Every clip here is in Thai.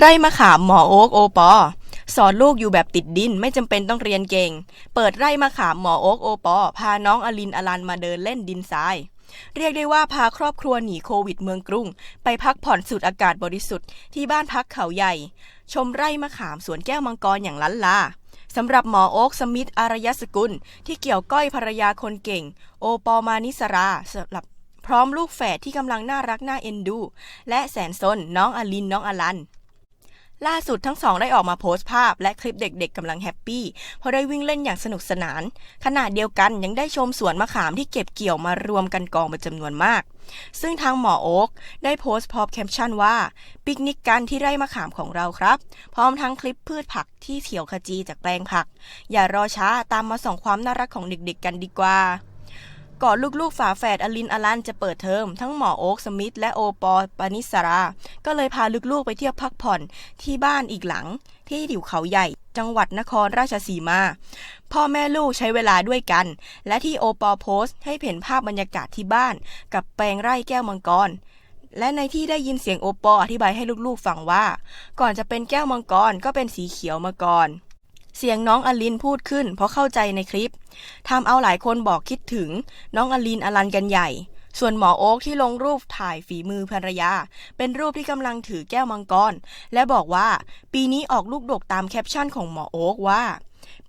ไร่มะขามหมอโอ๊กโอปอ สอนลูกอยู่แบบติดดินไม่จำเป็นต้องเรียนเก่ง เปิดไร่มะขามหมอโอ๊กโอปอ พาน้องอลินอลันมาเดินเล่นดินทราย เรียกได้ว่าพาครอบครัวหนีโควิดเมืองกรุง ไปพักผ่อนสูดอากาศบริสุทธิ์ที่บ้านพักเขาใหญ่ ชมไร่มะขามสวนแก้วมังกรอย่างล้านลาสำหรับหมอโอ๊กสมิธอารยสกุล ที่เกี่ยวก้อยภรรยาคนเก่ง โอปอมานิสราสำหรับพร้อมลูกแฝดที่กำลังน่ารักน่าเอ็นดู และแสนซนน้องอลินน้องอลัน ล่าสุดทั้งสองได้ออกมาโพสต์ภาพและคลิปเด็กๆกำลังแฮปปี้เพราะได้วิ่งเล่นอย่างสนุกสนาน ขณะเดียวกันยังได้ชมสวนมะขามที่เก็บเกี่ยวมารวมกันกองเป็นจำนวนมาก ซึ่งทางหมอโอ๊กได้โพสต์พร้อมแคปชั่นว่า ปิกนิกกันที่ไร่มะขามของเราครับ พร้อมทั้งคลิปพืชผักที่เขียวขจีจากแปลงผัก อย่ารอช้าตามมาส่องความน่ารักของเด็กๆกันดีกว่า ก่อนลูกๆฝาแฝดอลินอลันจะเปิดเทอมทั้งหมอโอ๊กสมิธและโอปอปานิสรา ก็เลยพาลูกๆไปเที่ยวพักผ่อนที่บ้านอีกหลัง ที่อยู่เขาใหญ่ จังหวัดนครราชสีมา พ่อแม่ลูกใช้เวลาด้วยกัน และที่โอปอโพสต์ให้เห็นภาพบรรยากาศที่บ้าน กับแปลงไร่แก้วมังกรและในที่ได้ยินเสียงโอปออธิบายให้ลูกๆฟังว่า ก่อนจะเป็นแก้วมังกรก็เป็นสีเขียวมาก่อน เสียงน้องอลินพูดขึ้น เพราะเข้าใจในคลิปทำเอาหลายคนบอกคิดถึง น้องอลินอลันกันใหญ่ ส่วนหมอโอ๊กที่ลงรูปถ่ายฝีมือภรรยา เป็นรูปที่กำลังถือแก้วมังกร และบอกว่า ปีนี้ออกลูกดกตามแคปชั่นของหมอโอ๊กว่า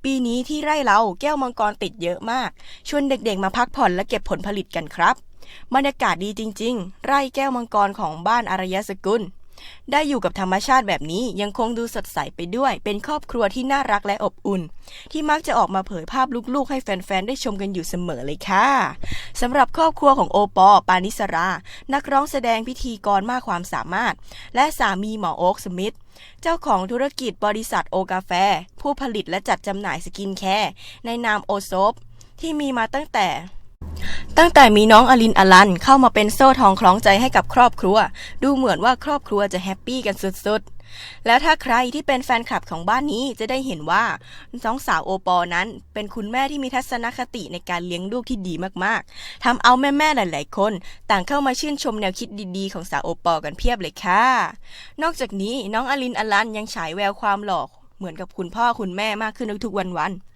ปีนี้ที่ไร่เราแก้วมังกรติดเยอะมาก ชวนเด็กๆมาพักผ่อนและเก็บผลผลิตกันครับบรรยากาศดีจริง ๆ ไร่แก้วมังกรของบ้านอารยสกุล ได้อยู่กับธรรมชาติแบบนี้ยังคงดูสดใสไปด้วย เป็นครอบครัวที่น่ารักและอบอุ่น ที่มักจะออกมาเผยภาพลูกๆ ให้แฟนๆ ได้ชมกันอยู่เสมอเลยค่ะสำหรับครอบครัวของโอปอปานิสรา นักร้องแสดงพิธีกรมากความสามารถ และสามีหมอโอ๊กสมิธเจ้าของธุรกิจบริษัทโอกาแฟ ผู้ผลิตและจัดจำหน่ายสกินแคร์ในนามโอซฟที่มีมาตั้งแต่ ตั้งแต่มีน้องอลินอลันเข้ามาเป็นโซ่ทองคล้องใจให้กับครอบครัว ดูเหมือนว่าครอบครัวจะแฮปปี้กันสุดๆ แล้วถ้าใครที่เป็นแฟนคลับของบ้านนี้จะได้เห็นว่าน้องสาวโอปอนั้น เป็นคุณแม่ที่มีทัศนคติในการเลี้ยงลูกที่ดีมากๆทำเอาแม่ๆหลายๆคน ต่างเข้ามาชื่นชมแนวคิดดีๆ ของสาวโอปอกันเพียบเลยค่ะ นอกจากนี้น้องอลินอลันยังฉายแววความหล่อเหมือนกับคุณพ่อคุณแม่มากขึ้นทุกๆวันๆ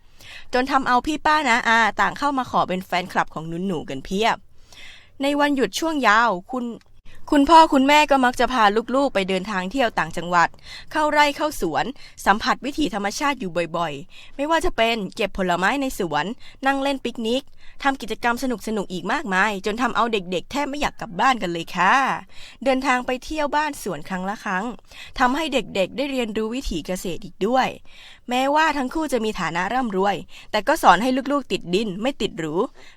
จนทำเอาพี่ป้านะอาต่างเข้ามาขอเป็นแฟนคลับของหนูกันเพียบ ในวันหยุดช่วงยาวคุณคุณพ่อคุณแม่ก็มักจะพาลูกๆ ไปเดินทางเที่ยวต่างจังหวัด เข้าไร่เข้าสวน สัมผัสวิถีธรรมชาติอยู่บ่อยๆ ไม่ว่าจะเป็นเก็บผลไม้ในสวน นั่งเล่นปิกนิกทำกิจกรรมสนุกๆอีกมากมาย จนทำเอาเด็กๆ แทบไม่อยากกลับบ้านกันเลยค่ะ เดินทางไปเที่ยวบ้านสวนครั้งละครั้งทำให้เด็กๆ ได้เรียนรู้วิถีเกษตรอีกด้วย แม้ว่าทั้งคู่จะมีฐานะร่ำรวย แต่ก็สอนให้ลูกๆติดดินไม่ติดหรู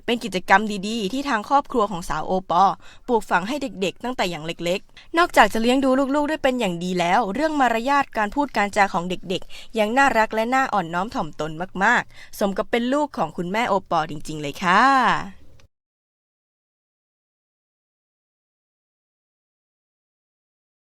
เป็นกิจกรรมดีๆ ที่ทางครอบครัวของสาวโอปอ ปลูกฝังให้เด็กๆ ตั้งแต่อย่างเล็กๆ นอกจากจะเลี้ยงดูลูกๆ ได้เป็นอย่างดีแล้ว เรื่องมารยาทการพูดการจาของเด็กๆ ยังน่ารักและน่าอ่อนน้อมถ่อมตนมากๆ สมกับเป็นลูกของคุณแม่โอปอจริง ๆ เลยค่ะ